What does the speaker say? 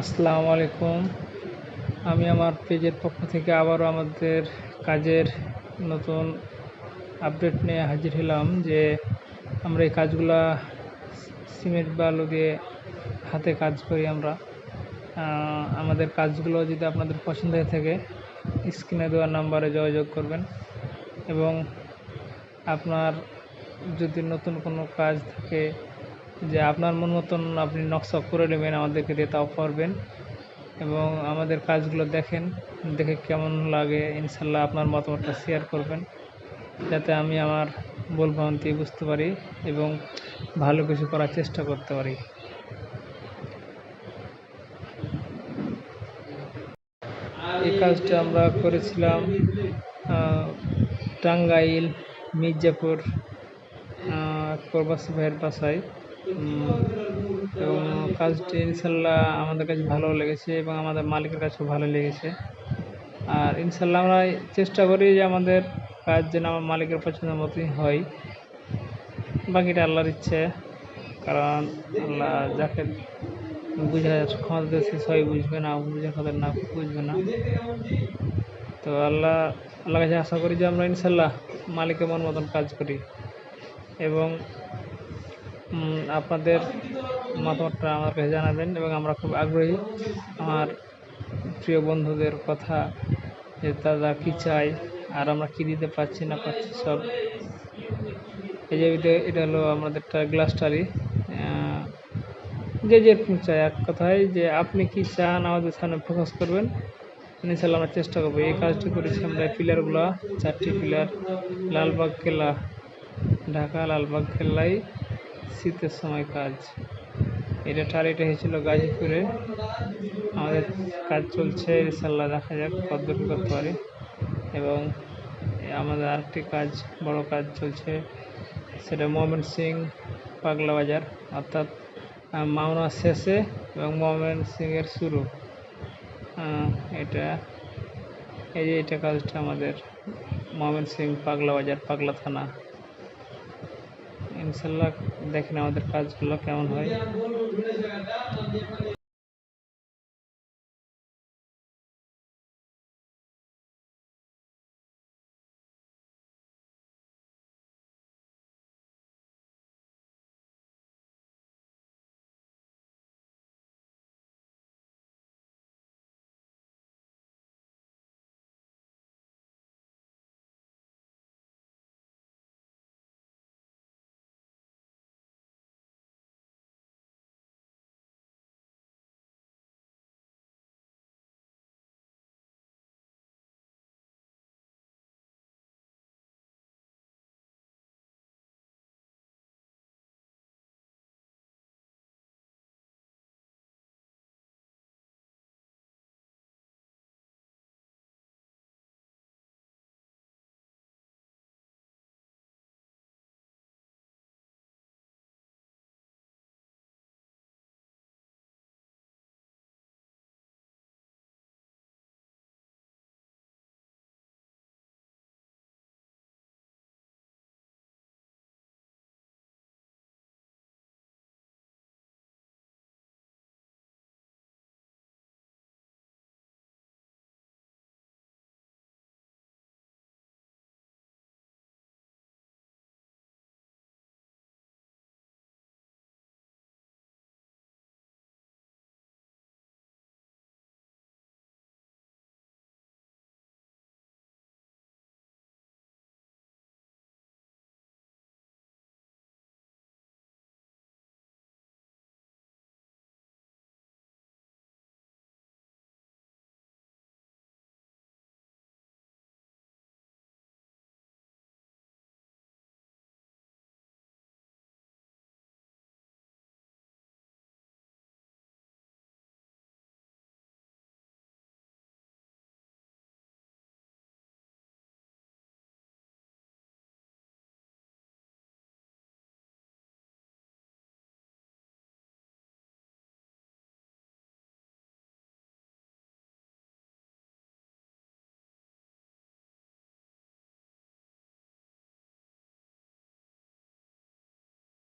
আসসালামু আলাইকুম। আমি আমার পেজের পক্ষ থেকে আবারও আমাদের কাজের নতুন আপডেট নিয়ে হাজির হলাম যে আমরা এই কাজগুলা সিমেন্ট বালু দিয়ে হাতে কাজ করি আমরা। আমাদের কাজগুলো যদি আপনাদের পছন্দ হয়ে থাকে, স্ক্রিনে দেওয়া নাম্বারে যোগাযোগ করবেন এবং আপনার যদি নতুন কোনো কাজ থাকে যে আপনার মন মতন আপনি নকশা করে নেবেন, আমাদেরকে দিয়ে তাও পারবেন এবং আমাদের কাজগুলো দেখেন, দেখে কেমন লাগে, ইনশাল্লাহ আপনার মতামতটা শেয়ার করবেন। যাতে আমি আমার ভুল ভ্রান্তি বুঝতে পারি এবং ভালো কিছু করার চেষ্টা করতে পারি। এই কাজটা আমরা করেছিলাম টাঙ্গাইল, মির্জাপুর প্রবাসী ভাইয়ের বাসায়। এবং কাজটি ইনশাল্লাহ আমাদের কাছে ভালো লেগেছে এবং আমাদের মালিকের কাছেও ভালো লেগেছে। আর ইনশাল্লাহ আমরা চেষ্টা করি যে আমাদের কাজ যেন আমার মালিকের পছন্দের মতোই হয়। বাকিটা আল্লাহর ইচ্ছে, কারণ আল্লাহ যাকে বুঝার ক্ষমতা দিয়েছে সবাই বুঝবে না, বুঝে কথা না, বুঝবে না। তো আল্লাহ আল্লাহ কাছে আশা করি যে আমরা ইনশাল্লাহ মালিকের মন মতন কাজ করি। এবং আপনাদের মতামতটা আমার কাছে জানাবেন এবং আমরা খুব আগ্রহী। আমার প্রিয় বন্ধুদের কথা যে তারা কী চায়, আর আমরা কী দিতে পারছি না পারছি সব। এই যে এটা- হলো আমাদের গ্লাস টালি যে যেরকম চায়, এক কথায় যে আপনি কি চান আমাদের সামনে ফোকাস করবেন ইনশাল্লাহ আমরা চেষ্টা করব। এই কাজটি করেছি আমরা পিলারগুলো, চারটি পিলার, লালবাগ কেল্লা, ঢাকা লালবাগ কেল্লাই। শীতের সময় কাজ। এটা টালিটা হয়েছিল গাজীপুরে। আমাদের কাজ চলছে ইনশাল্লাহ দেখা যাক কতদূর করতে পারি এবং আমাদের আরেকটি কাজ, বড় কাজ চলছে, সেটা মোহামেন সিং পাগলা বাজার, অর্থাৎ মাওনা শেষে এবং মোহামেন সিংয়ের শুরু। এটা, এই যে এটা কাজটা আমাদের মোহামেন সিং পাগলা বাজার, পাগলা থানা। ইনশাল্লাহ দেখেন আমাদের কাজগুলো কেমন হয়।